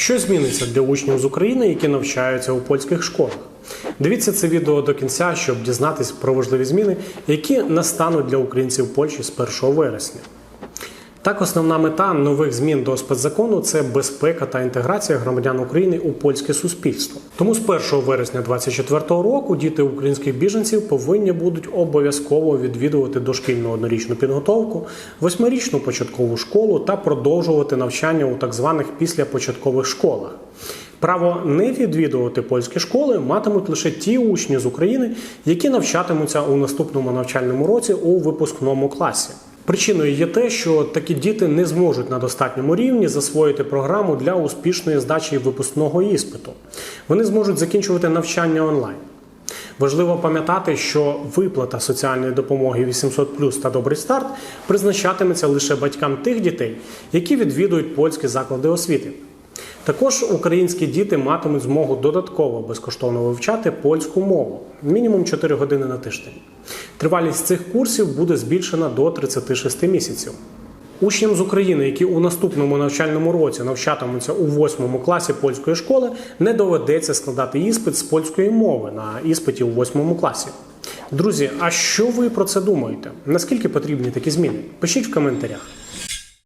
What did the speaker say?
Що зміниться для учнів з України, які навчаються у польських школах? Дивіться це відео до кінця, щоб дізнатися про важливі зміни, які настануть для українців Польщі з 1 вересня. Так, основна мета нових змін до спецзакону це безпека та інтеграція громадян України у польське суспільство. Тому з 1 вересня 2024 року діти українських біженців повинні будуть обов'язково відвідувати дошкільну однорічну підготовку, восьмирічну початкову школу та продовжувати навчання у так званих післяпочаткових школах. Право не відвідувати польські школи матимуть лише ті учні з України, які навчатимуться у наступному навчальному році у випускному класі. Причиною є те, що такі діти не зможуть на достатньому рівні засвоїти програму для успішної здачі випускного іспиту. Вони зможуть закінчувати навчання онлайн. Важливо пам'ятати, що виплата соціальної допомоги 800 та добрий старт призначатиметься лише батькам тих дітей, які відвідують польські заклади освіти. Також українські діти матимуть змогу додатково безкоштовно вивчати польську мову мінімум 4 години на тиждень. Тривалість цих курсів буде збільшена до 36 місяців. Учням з України, які у наступному навчальному році навчатимуться у 8 класі польської школи, не доведеться складати іспит з польської мови на іспиті у 8 класі. Друзі, а що ви про це думаєте? Наскільки потрібні такі зміни? Пишіть в коментарях.